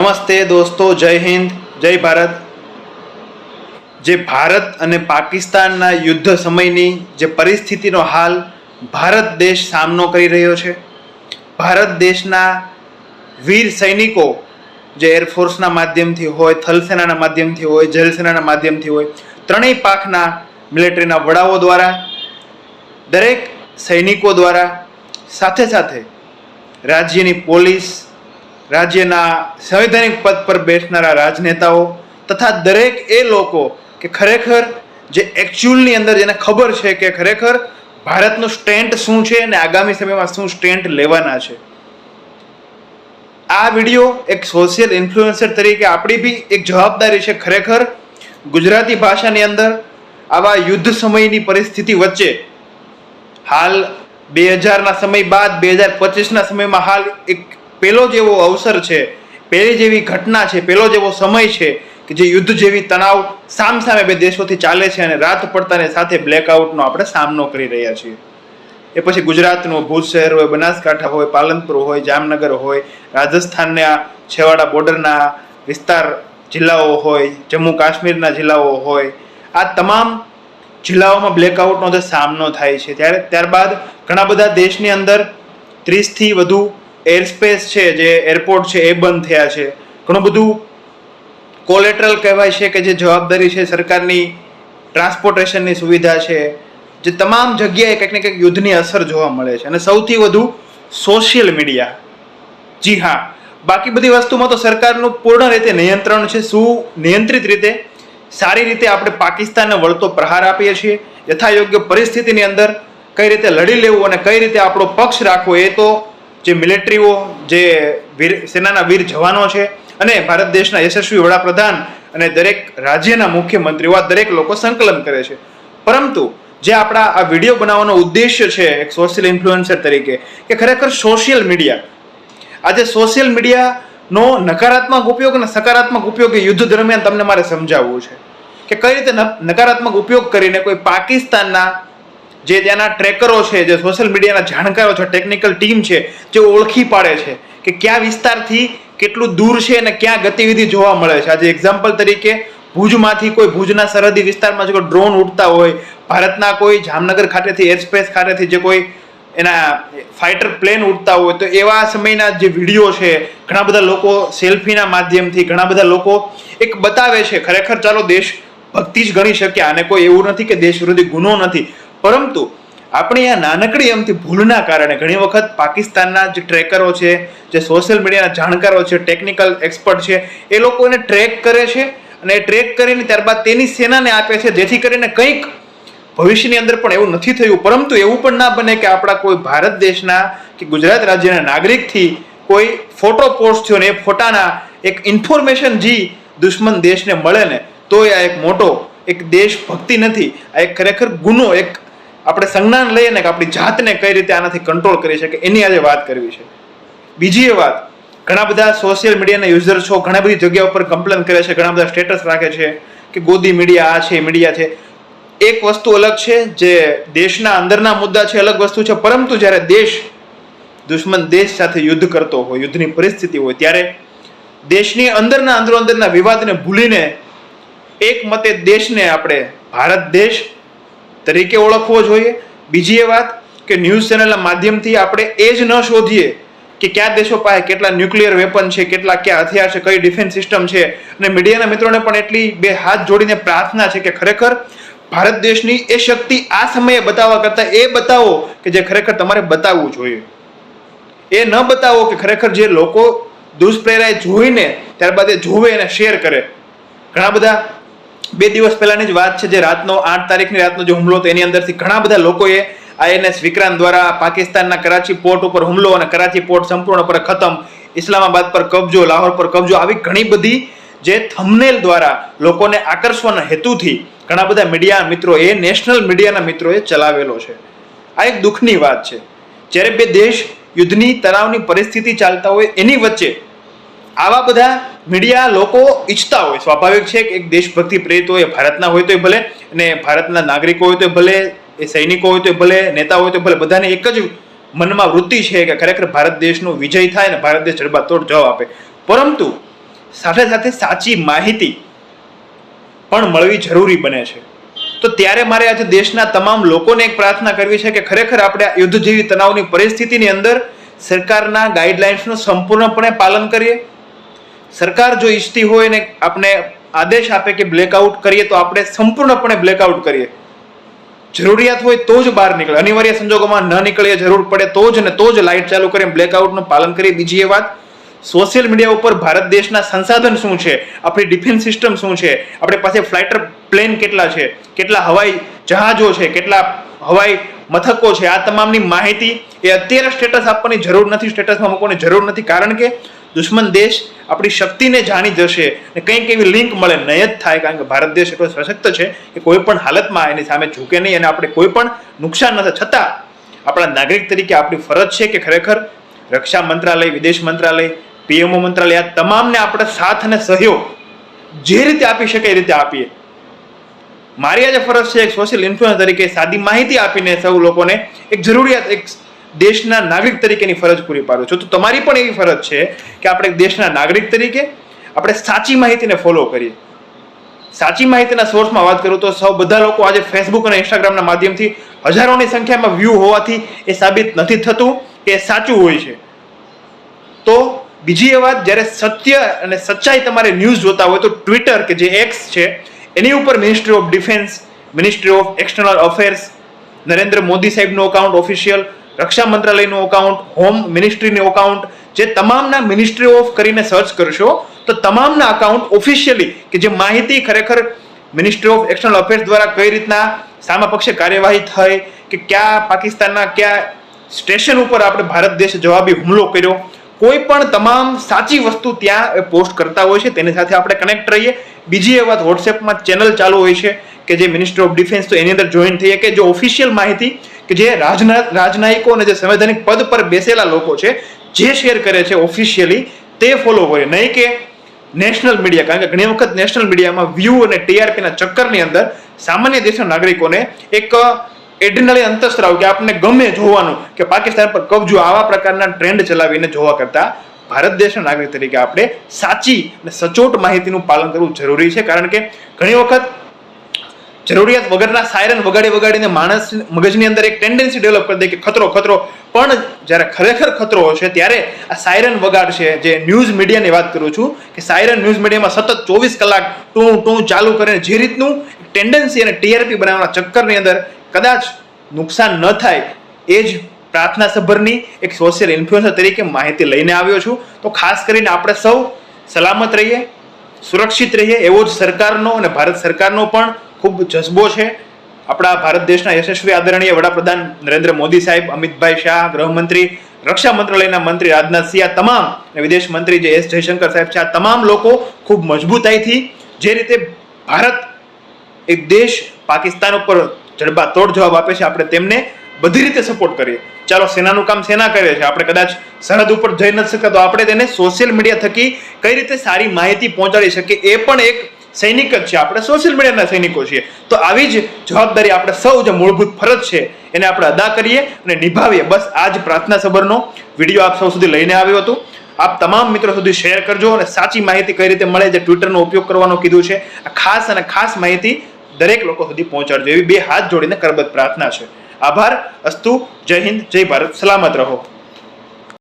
નમસ્તે દોસ્તો, જય હિન્દ, જય ભારત. જે ભારત અને પાકિસ્તાનના યુદ્ધ સમયની જે પરિસ્થિતિનો હાલ ભારત દેશ સામનો કરી રહ્યો છે. ભારત દેશના વીર સૈનિકો જે એરફોર્સના માધ્યમથી હોય થલસેનાના માધ્યમથી હોય જલસેનાના માધ્યમથી હોય, ત્રણેય પાકના મિલિટરીના વડાઓ દ્વારા, દરેક સૈનિકો દ્વારા, સાથે સાથે રાજ્યની પોલીસ રાજ્યના સંવૈધાનિક પદ પર બેસનારા રાજનેતાઓ તથા દરેક એ લોકો કે ખરેખર જે એકચ્યુઅલની અંદર જેને ખબર છે કે ખરેખર ભારતનું સ્ટેન્ડ શું છે અને આગામી સમયમાં શું સ્ટેન્ડ લેવાના છે. આ વીડિયો એક સોશિયલ ઇન્ફ્લુએન્સર તરીકે આપણી બી એક જવાબદારી છે ખરેખર ગુજરાતી ભાષાની અંદર આવા યુદ્ધ સમયની પરિસ્થિતિ વચ્ચે. હાલ બે હજારના સમય બાદ બે હજાર પચીસના સમયમાં હાલ એક પેલો જેવો અવસર છે પહેલી જેવી ઘટના છે, પેલો જેવો સમય છે કે જે યુદ્ધ જેવી તણાવ સામસામે બે દેશોથી ચાલે છે અને રાત પડતાની સાથે બ્લેકઆઉટનો આપણે સામનો કરી રહ્યા છીએ. એ પછી ગુજરાતનું ભુજ શહેર હોય, બનાસકાંઠા હોય, પાલનપુર હોય, જામનગર હોય, રાજસ્થાનના છેવાડા બોર્ડરના વિસ્તાર જિલ્લાઓ હોય, જમ્મુ કાશ્મીરના જિલ્લાઓ હોય, આ તમામ જિલ્લાઓમાં બ્લેકઆઉટનો જે સામનો થાય છે. ત્યારે ત્યારબાદ ઘણા બધા દેશની અંદર ત્રીસથી વધુ એરસ્પેસ છે, જે એરપોર્ટ છે, એ બંધ થયા છે. ઘણું બધું કોલેટરલ કહેવાય છે કે જે જવાબદારી છે સરકારની ટ્રાન્સપોર્ટેશનની સુવિધા છે. જે તમામ જગ્યાએ કંઈક ને કંઈક યુદ્ધની અસર જોવા મળે છે. અને સૌથી વધુ સોશિયલ મીડિયા જી હા. બાકી બધી વસ્તુમાં તો સરકારનું પૂર્ણ રીતે નિયંત્રણ છે. શું નિયંત્રિત રીતે? સારી રીતે આપણે પાકિસ્તાનને વળતો પ્રહાર આપીએ છીએ. યથાયોગ્ય પરિસ્થિતિની અંદર કઈ રીતે લડી લેવું અને કઈ રીતે આપણો પક્ષ રાખવો એ તો જે મિલિટરીઓ, જે વીર, સેનાના વીર જવાનો છે અને ભારત દેશના યશસ્વી વડાપ્રધાન અને દરેક રાજ્યના મુખ્યમંત્રીઓ, આ દરેક લોકો સંકલન કરે છે. પરંતુ જે આપણા આ વીડિયો બનાવવાનો ઉદ્દેશ્ય છે એક સોશિયલ ઇન્ફ્લુઅન્સર તરીકે, કે ખરેખર સોશિયલ મીડિયા આજે સોશિયલ મીડિયાનો નકારાત્મક ઉપયોગ અને સકારાત્મક ઉપયોગ એ યુદ્ધ દરમિયાન તમને મારે સમજાવવું છે. કે કઈ રીતે નકારાત્મક ઉપયોગ કરીને કોઈ પાકિસ્તાનના જે ત્યાંના ટ્રેકરો છે, જે સોશિયલ મીડિયાના જાણકારો છે ટેકનિકલ ટીમ છે જે ઓળખી પાડે છે કે કયા વિસ્તારથી કેટલું દૂર છે અને ક્યાં ગતિવિધિ જોવા મળે છે. આજે એક્ઝામ્પલ તરીકે ભુજમાંથી કોઈ ભુજના સરહદી વિસ્તારમાં જે કોઈ ડ્રોન ઉડતા હોય, ભારતના કોઈ જામનગર ખાતેથી એરસ્પેસ ખાતેથી જે કોઈ એના ફાઇટર પ્લેન ઉડતા હોય, તો એવા સમયના જે વીડિયો છે, ઘણા બધા લોકો સેલ્ફીના માધ્યમથી, ઘણા બધા લોકો એક બતાવે છે, ખરેખર ચાલો દેશ ભક્તિ જ ગણી શક્યા અને કોઈ એવું નથી કે દેશ વિરોધી ગુનો નથી. પરંતુ આપણી આ નાનકડી એમથી ભૂલના કારણે ઘણી વખત પાકિસ્તાનના જે ટ્રેકરો છે, જે સોશિયલ મીડિયાના જાણકારો છે ટેકનિકલ એક્સપર્ટ છે, એ લોકો એને ટ્રેક કરે છે અને ટ્રેક કરીને ત્યારબાદ તેની સેનાને આપે છે, જેથી કરીને કંઈક ભવિષ્યની અંદર પણ એવું નથી થયું. પરંતુ એવું પણ ના બને કે આપણા કોઈ ભારત દેશના કે ગુજરાત રાજ્યના નાગરિકથી કોઈ ફોટો પોસ્ટ થયો ને એ ફોટાના એક ઇન્ફોર્મેશન જી દુશ્મન દેશને મળે ને, તો આ એક મોટો એક દેશ ભક્તિ નથી. આ એક ખરેખર ગુનો, એક આપણે સંજ્ઞાન લઈએ ને કે આપણી જાતને કઈ રીતે આનાથી કંટ્રોલ કરી શકે એની આજે વાત કરવી છે. બીજી એ વાત, ઘણા બધા સોશિયલ મીડિયાના યુઝર છો, ઘણા બધી જગ્યા ઉપર કમ્પ્લેન કરે છે, ઘણા બધા સ્ટેટસ રાખે છે કે ગોદી મીડિયા આ છે મીડિયા છે. એક વસ્તુ અલગ છે જે દેશના અંદરના મુદ્દા છે અલગ વસ્તુ છે, પરંતુ જ્યારે દેશ, દુશ્મન દેશ સાથે યુદ્ધ કરતો હોય, યુદ્ધની પરિસ્થિતિ હોય, ત્યારે દેશની અંદરના અંદરો અંદરના વિવાદને ભૂલીને એક મતે દેશને આપણે ભારત દેશ તરીકે ઓળખવો જોઈએ. બીજી એ વાત કે ન્યૂઝ ચેનલના માધ્યમથી આપણે એ જ ન શોધીએ કે કયા દેશો પાસે કેટલા ન્યુક્લિયર વેપન છે, કેટલા કયા હથિયાર છે, કઈ ડિફેન્સ સિસ્ટમ છે. અને મીડિયાના મિત્રોને પણ એટલી બે હાથ જોડીને પ્રાર્થના છે કે ખરેખર ભારત દેશની એ શક્તિ આ સમયે બતાવવા કરતાં એ બતાવો કે જે ખરેખર તમારે બતાવવું જોઈએ. એ ન બતાવો કે ખરેખર જે લોકો દુષ્પ્રેરાય જોઈને ત્યારબાદ એ જોવે અને શેર કરે. ઘણા બધા બે દિવસ પહેલાની જ વાત છે જે રાતનો આઠ તારીખની રાતનો જે હુમલો હતો, એની અંદરથી ઘણા બધા લોકોએ આઈએનએસ વિક્રાંત દ્વારા પાકિસ્તાનના કરાચી પોર્ટ ઉપર હુમલો અને કરાચી પોર્ટ સંપૂર્ણપણે ખતમ, ઇસ્લામાબાદ પર કબજો, લાહોર પર કબજો આવી ઘણી બધી જે થમનેલ દ્વારા લોકોને આકર્ષવાના હેતુથી ઘણા બધા મીડિયા મિત્રો, એ નેશનલ મીડિયાના મિત્રોએ ચલાવેલો છે. આ એક દુઃખની વાત છે. જ્યારે બે દેશ યુદ્ધની તણાવની પરિસ્થિતિ ચાલતા હોય એની વચ્ચે આવા બધા મીડિયા લોકો ઈચ્છતા હોય. સ્વાભાવિક છે કે એક દેશભક્તિ પ્રેરિત હોય ભારતના હોય તો ભલે, અને ભારતના નાગરિકો હોય તો ભલે, એ સૈનિકો હોય તો ભલે નેતા હોય તો ભલે, બધાને એક જ મનમાં વૃત્તિ છે કે ખરેખર ભારત દેશનો વિજય થાય અને ભારત દેશ જડબાતોડ જવાબ આપે. પરંતુ સાથે સાથે સાચી માહિતી પણ મળવી જરૂરી બને છે. તો ત્યારે મારે આજે દેશના તમામ લોકોને એક પ્રાર્થના કરવી છે કે ખરેખર આપણે યુદ્ધ જેવી તણાવની પરિસ્થિતિની અંદર સરકારના ગાઈડલાઇન્સનું સંપૂર્ણપણે પાલન કરીએ. સરકાર જો ઈચ્છતી હોય ને આપણે આદેશ આપે કે બ્લેકઆઉટ કરીએ તો આપણે સંપૂર્ણપણે બ્લેકઆઉટ કરીએ. જરૂરિયાત હોય તો જ બહાર નીકળે. અનિવાર્ય સંજોગોમાં ન નીકળીએ, જરૂર પડે તો જ ને તો જ લાઇટ ચાલુ કરીને બ્લેકઆઉટનું પાલન કરીએ. બીજી એ વાત સોશિયલ મીડિયા ઉપર ભારત દેશના સંસાધન શું છે? આપણી ડિફેન્સ સિસ્ટમ શું છે? આપણી પાસે ફ્લાઇટર પ્લેન કેટલા છે? કેટલા હવાઈ જહાજો છે? કેટલા હવાઈ મથકો છે? આ તમામની માહિતી એ અત્યારે સ્ટેટસ આપવાની જરૂર નથી. સ્ટેટસમાં મૂકવાની જરૂર નથી. કારણ કે દુશ્મન દેશ આપણી શક્તિને જાણી જશે ને કંઈક એવી લિંક મળે નહીં જ થાય, કારણ કે ભારત દેશ એટલો સશક્ત છે કે કોઈ પણ હાલતમાં એની સામે ઝૂકે નહીં અને આપણે કોઈ પણ નુકસાન ન થાય. છતાં આપણા નાગરિક તરીકે આપણી ફરજ છે કે ખરેખર રક્ષા મંત્રાલય, વિદેશ મંત્રાલય, પીએમઓ મંત્રાલય, આ તમામને આપણે સાથ અને સહયોગ જે રીતે આપી શકે એ રીતે આપીએ. મારી આજે ફરજ છે એક સોશિયલ ઇન્ફ્લુઅન્સ તરીકે સાદી માહિતી આપીને સૌ લોકોને એક જરૂરિયાત, એક દેશના નાગરિક તરીકેની ફરજ પૂરી પાડું છું. તો તમારી પણ એવી ફરજ છે કે આપણે દેશના નાગરિક તરીકે આપણે સાચી માહિતીને ફોલો કરીએ. સાચી માહિતીના સોર્સમાં વાત કરું તો સૌ બધા લોકો આજે ફેસબુક અને ઇન્સ્ટાગ્રામના માધ્યમથી હજારોની સંખ્યામાં વ્યૂ હોવાથી એ સાબિત નથી થતું કે એ સાચું હોય છે. તો બીજી એ વાત, જ્યારે સત્ય અને સચ્ચાઈ તમારે ન્યૂઝ જોતા હોય તો ટ્વિટર કે જે એક્સ છે, એની ઉપર ministry of defence ministry of external affairs Narendra Modi સાહેબનું અકાઉન્ટ ઓફિશિયલ રક્ષા મંત્રાલયનું અકાઉન્ટ હોમ મિનિસ્ટ્રીનું અકાઉન્ટ જે તમામના મિનિસ્ટ્રી ઓફ કરીને સર્ચ કરશો, તો તમામના અકાઉન્ટ ઓફિશિયલી કે જે માહિતી ખરેખર મિનિસ્ટ્રી ઓફ એક્સટર્નલ અફેર્સ દ્વારા કઈ રીતના સામા પક્ષે કાર્યવાહી થઈ, કે કયા પાકિસ્તાનના કયા સ્ટેશન ઉપર આપણે ભારત દેશ જવાબી હુમલો કર્યો, કોઈ પણ તમામ સાચી વસ્તુ ત્યાં પોસ્ટ કરતા હોય છે, તેની સાથે આપણે કનેક્ટ રહીએ. બીજી એ વાત વોટ્સએપમાં ચેનલ ચાલુ હોય છે, કે જે મિનિસ્ટર ઓફ ડિફેન્સ તો એની અંદર જોઈન થઈએ, કે જે ઓફિશિયલ માહિતી કે જે રાજના રાજનાયકો અને જે સંવૈધાનિક પદ પર બેસેલા લોકો છે, જે શેર કરે છે ઓફિશિયલી તે ફોલો કરે. નહીં કે નેશનલ મીડિયા કારણ કે ઘણી વખત નેશનલ મીડિયામાં વ્યૂ અને ટીઆરપીના ચક્કરની અંદર સામાન્ય દેશના નાગરિકોને એક એડ્રિનલી અંતસ્ત્રાવ કે આપણને ગમે જોવાનું કે પાકિસ્તાન પર કબજો આવા પ્રકારના ટ્રેન્ડ ચલાવીને જોવા કરતા ભારત દેશના નાગરિક તરીકે આપણે સાચી અને સચોટ માહિતીનું પાલન કરવું જરૂરી છે. કારણ કે ઘણી વખત જરૂરિયાત વગરના સાયરન વગાડી વગાડીને માણસ મગજની અંદર એક ટેન્ડન્સી ડેવલપ કરી દે કે ખતરો ખતરો. પણ જ્યારે ખરેખર ખતરો હશે ત્યારે આ સાયરન વગાડશે. જે ન્યૂઝ મીડિયાની વાત કરું છું કે સાયરન ન્યૂઝ મીડિયામાં સતત ચોવીસ કલાક ટું ટું ચાલુ કરીને જે રીતનું ટેન્ડન્સી અને ટીઆરપી બનાવવાના ચક્કરની અંદર કદાચ નુકસાન ન થાય એ જ પ્રાર્થના સભરની એક સોશિયલ ઇન્ફ્લુએન્સર તરીકે માહિતી લઈને આવ્યો છું. તો ખાસ કરીને આપણે સૌ સલામત રહીએ, સુરક્ષિત રહીએ એવો જ સરકારનો અને ભારત સરકારનો પણ ખૂબ જજ્બો છે. આપણા ભારત દેશના યશસ્વી આદરણીય વડાપ્રધાન નરેન્દ્ર મોદી સાહેબ, અમિતભાઈ શાહ, ગૃહમંત્રી, રક્ષા મંત્રાલયના મંત્રી રાજનાથસિંહ આ તમામ વિદેશ મંત્રી જે એસ જયશંકર સાહેબ છે, આ તમામ લોકો ખૂબ મજબૂતાઈથી જે રીતે ભારત એક દેશ પાકિસ્તાન ઉપર જડબાતોડ જવાબ આપે છે, આપણે તેમને બધી રીતે સપોર્ટ કરીએ. ચાલો, સેનાનું કામ સેના કરે છે. આપણે કદાચ સરહદ ઉપર જઈ નથી શકતા તો આપણે તેને સોશિયલ મીડિયા થકી કઈ રીતે સારી માહિતી પહોંચાડી શકીએ? એ પણ એક સૈનિક જ છે આપણે સોશિયલ મીડિયાના સૈનિકો છીએ. તો આવી જ જવાબદારી આપણે સૌ જે મૂળભૂત ફરજ છે. એને આપણે અદા કરીએ અને નિભાવીએ. બસ આ જ પ્રાર્થના સભરનો વીડિયો આપ સૌ સુધી લઈને આવ્યો હતો. આપ તમામ મિત્રો સુધી શેર કરજો અને સાચી માહિતી કઈ રીતે મળે જે ટ્વિટરનો ઉપયોગ કરવાનો કીધું છે, આ ખાસ અને ખાસ માહિતી દરેક લોકો સુધી પહોંચાડજો. એવી બે હાથ જોડીને કરબત પ્રાર્થના છે. આભાર. અસ્તુ. જય હિન્દ. જય ભારત. સલામત રહો.